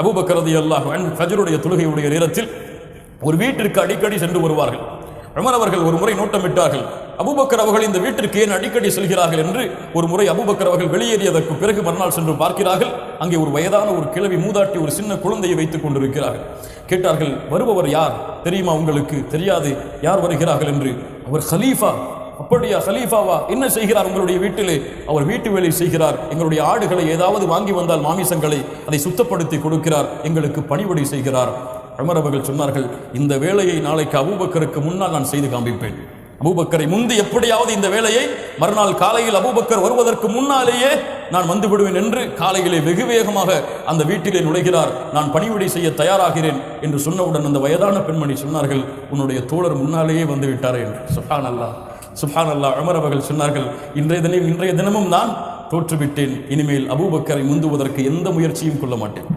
அபூபக்கரதி அல்லாஹ் ஃபஜருடைய தொழுகையுடைய நேரத்தில் ஒரு வீட்டிற்கு அடிக்கடி சென்று வருவார்கள். உமர் அவர்கள் ஒரு முறை நோட்டமிட்டார்கள். அபுபக்கர் அவர்கள் இந்த வீட்டிற்கு ஏன் அடிக்கடி செல்கிறார்கள் என்று ஒரு முறை அபுபக்கர் அவர்கள் வெளியேறியதற்கு பிறகு மறுநாள் சென்று பார்க்கிறார்கள். அங்கே ஒரு வயதான ஒரு கிழவி மூதாட்டி ஒரு சின்ன குழந்தையை வைத்துக் கொண்டிருக்கிறார்கள். கேட்டார்கள் வருபவர் யார்? தெரியுமா உங்களுக்கு? தெரியாது. யார் வருகிறார்கள்? என்று. அவர் ஹலீஃபா. அப்படியா? சலீஃபாவா? என்ன செய்கிறார் உங்களுடைய வீட்டிலே? அவர் வீட்டு வேலை செய்கிறார். எங்களுடைய ஆடுகளை ஏதாவது வாங்கி வந்தால் மாமிசங்களை அதை சுத்தப்படுத்தி கொடுக்கிறார். எங்களுக்கு பணிவிடை செய்கிறார். அமர் அவர்கள் சொன்னார்கள் இந்த வேலையை நாளைக்கு அபூபக்கருக்கு முன்னால் நான் செய்து காண்பிப்பேன். அபூபக்கரை முந்து எப்படியாவது இந்த வேலையை மறுநாள் காலையில் அபூபக்கர் வருவதற்கு முன்னாலேயே நான் வந்து விடுவேன் என்று காலையிலே வெகு வேகமாக அந்த வீட்டிலே நுழைகிறார். நான் பணிவிடை செய்ய தயாராகிறேன் என்று சொன்னவுடன் அந்த வயதான பெண்மணி சொன்னார்கள் உன்னுடைய தோழர் முன்னாலேயே வந்து விட்டாரே என்று. சுஹான் அல்லா சுஹான் அல்லாஹ் உமர் அவர்கள் சொன்னார்கள் இன்றைய தினம் இன்றைய தினமும் நான் தோற்றுவிட்டேன். இனிமேல் அபூபக்கரை முந்துவதற்கு எந்த முயற்சியும் கொள்ள மாட்டேன்.